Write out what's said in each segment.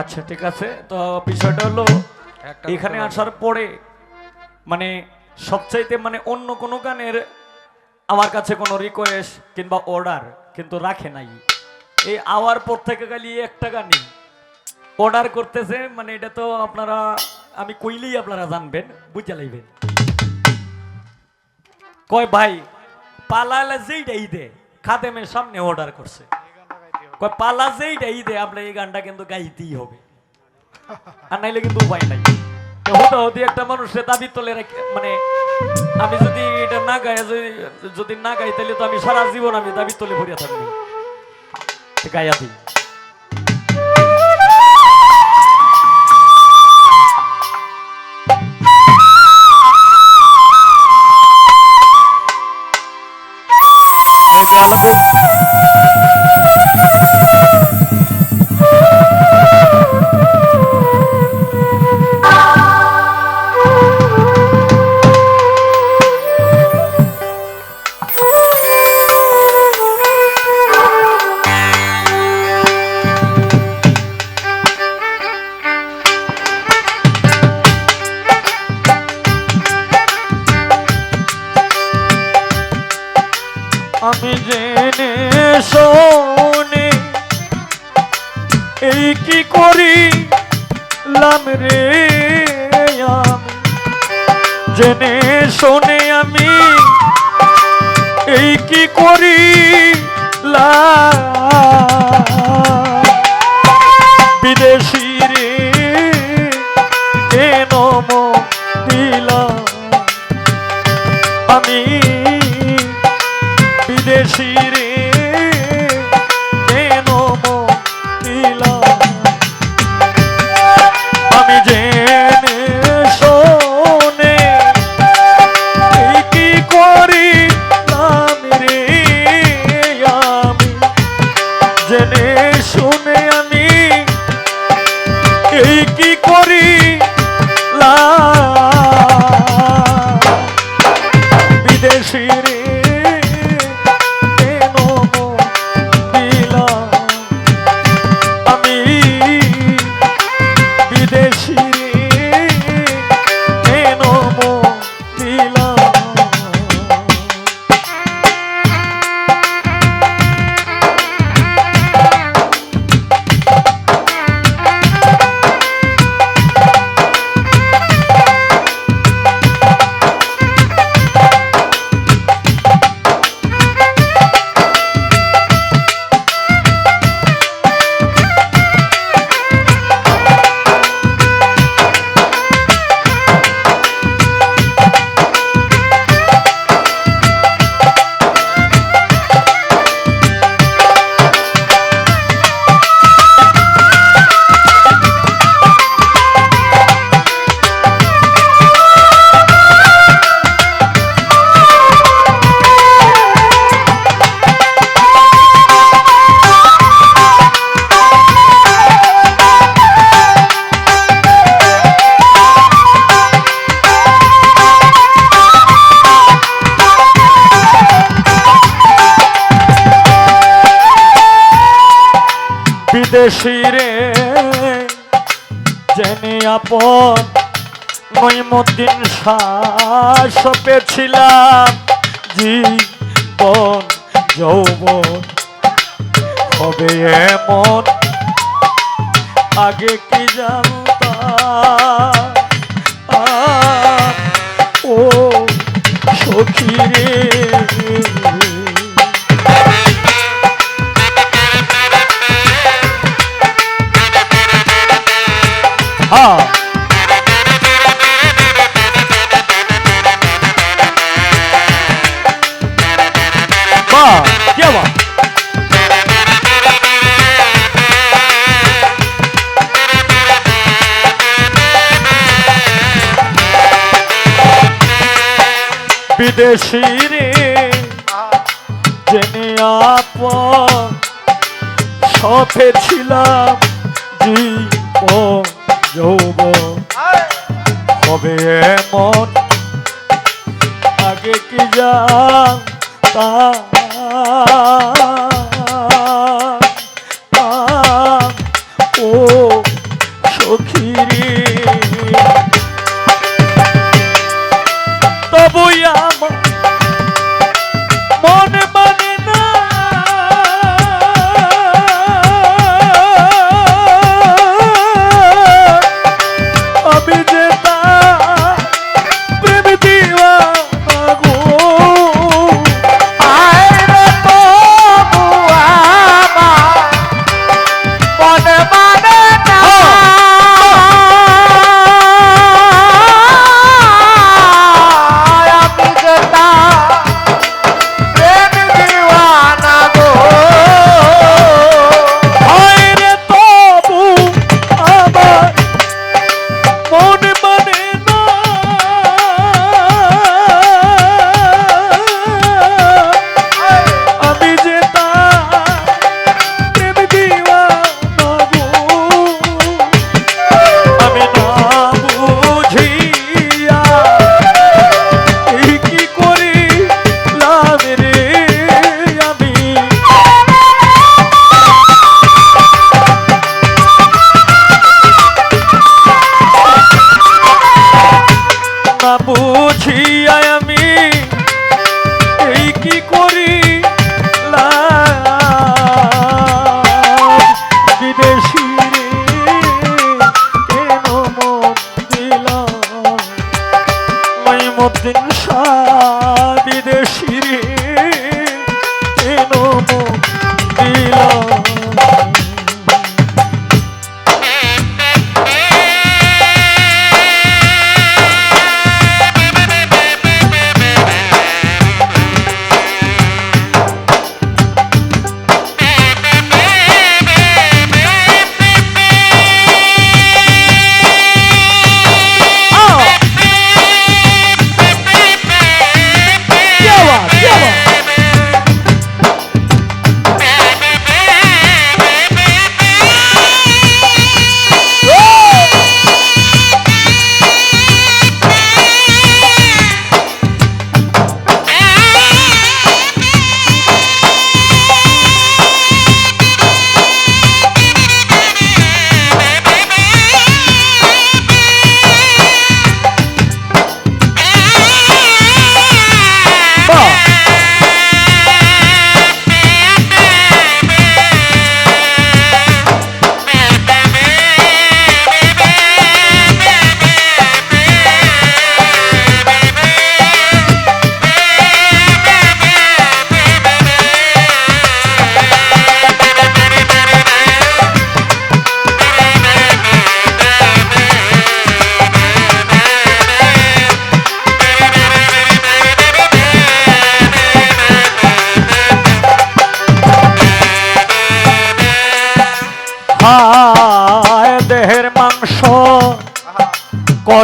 আচ্ছা ঠিক আছে। তো বিষয়টা হলো এখানে আসার পরে মানে সবচাইতে মানে অন্য কোনো গানের আমার কাছে কোনো রিকোয়েস্ট কিংবা অর্ডার কিন্তু রাখে নাই। এই আওয়ার পর থেকে খালি একটা গানই। অর্ডার করতেছে মানে এটা তো আপনারা আমি কইলেই আপনারা জানবেন বুঝে লাইবেন। কয় ভাই পালালে যেইটা ঈদে খাদেমের সামনে অর্ডার করছে। পালা যেইটা দে আপনার এই গানটা কিন্তু গাইতেই হবে। আর নাইলে কিন্তু উপায় নাই। হতে হতে একটা মানুষের দাবি তোলে মানে আমি যদি এটা না গাই, যদি- না গাই তাহলে তো আমি সারা জীবন আমি দাবি তোলে ভরিয়া থাকব। গাইয়া দিই। জেনে শোনে আমি। এই কি করি বিদেশি করি বিদেশি রে জেনে আপন নইমুদ্দিন শ্বাস পেয়েছিলাম জীবন, যৌবন। হবে এমন, আগে কি জানতাম? ও সখী রে। হ্যাঁ বাহ কে বাহ বিদেশি রে জেনে আপন। সথে ছিলাম জীবন যৌবন। কবে এমন আগে কি জান নবী যে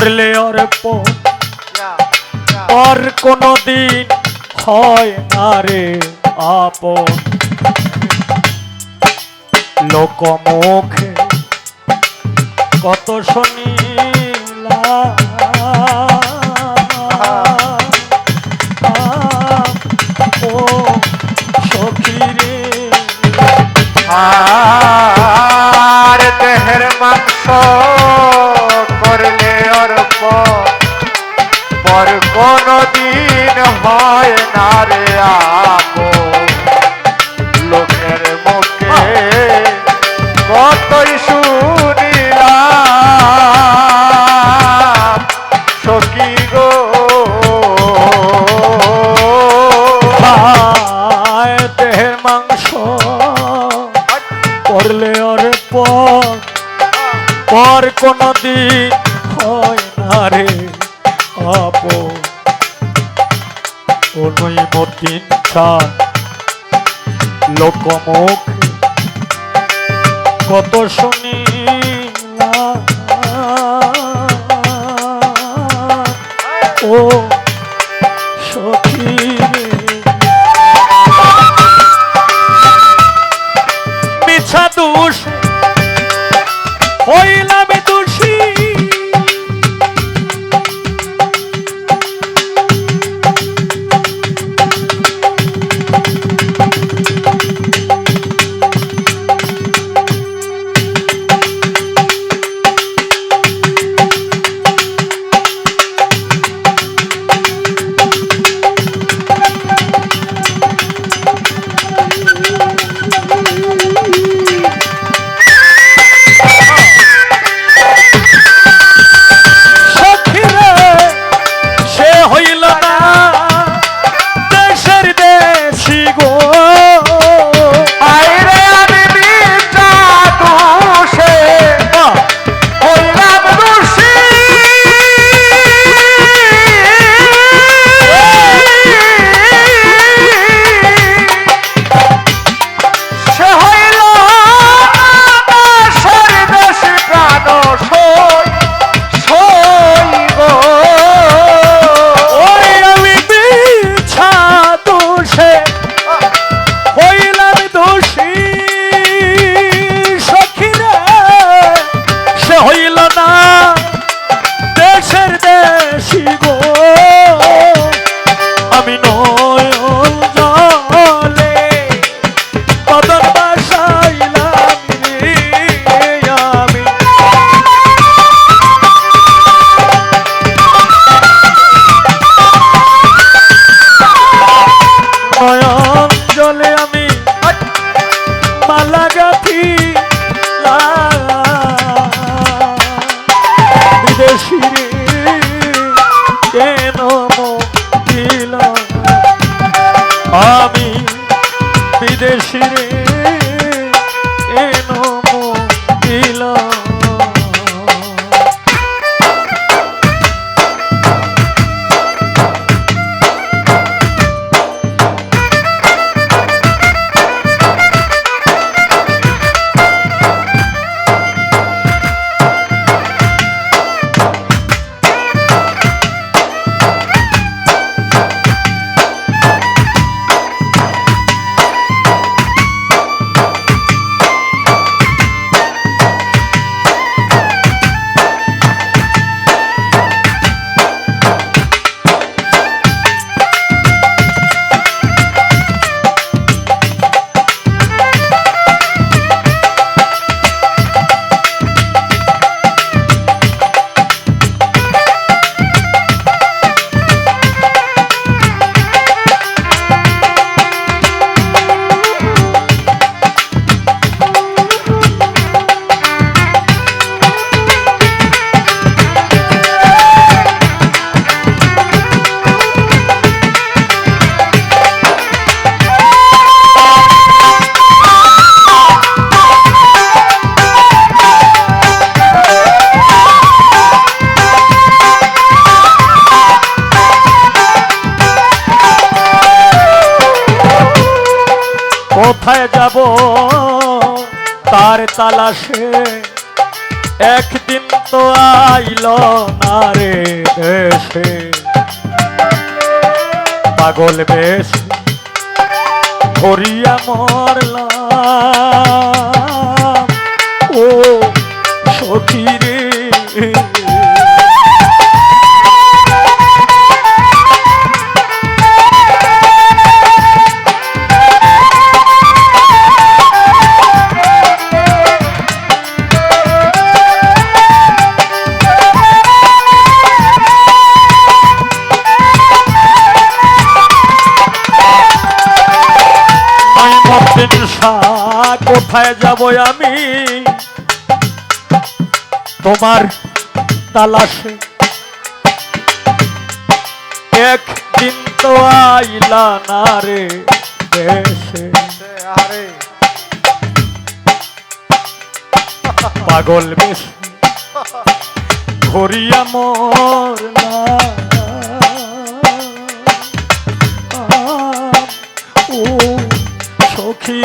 করলে অর্প আর কোনো দিন হয় না রে আপ লোকমুখে কত শুনি ও আর মাংস হয় না রে আ ভাষা লোকমুখ কত শুনি আমি বিদেশি রে। তালাশে একদিন তো আইল না রে দেশে। পাগল বেশ ধরিয়া মরলাম। ও সখী কোথায় যাব আমি? তোমার তালাশে। একদিন তো আইলা না রে দেশে। আরে। পাগল বেশ। ঘরিয়া মরলা ও সখী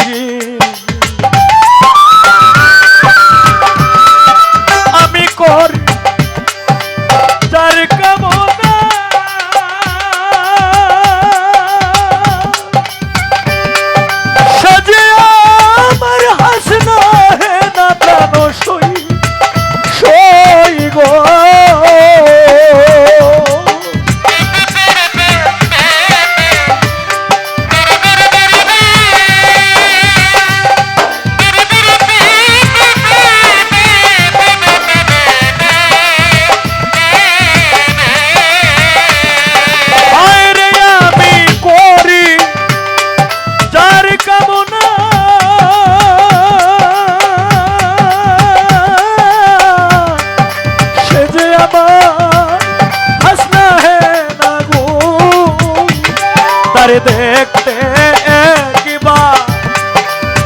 তারে দেখতে একবার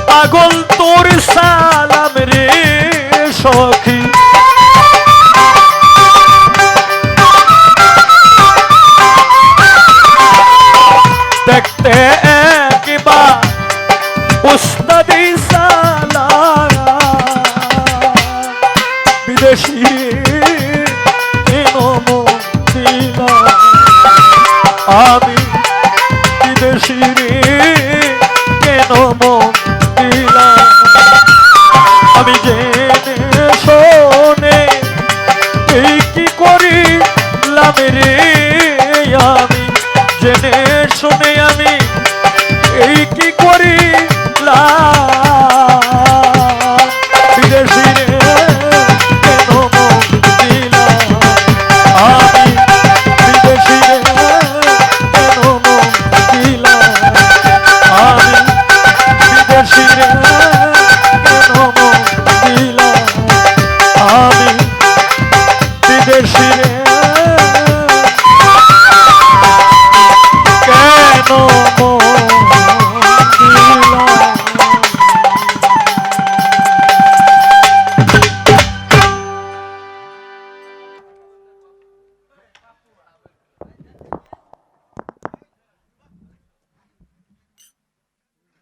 পাগল তোর সালাম রে সখী দেশি রে।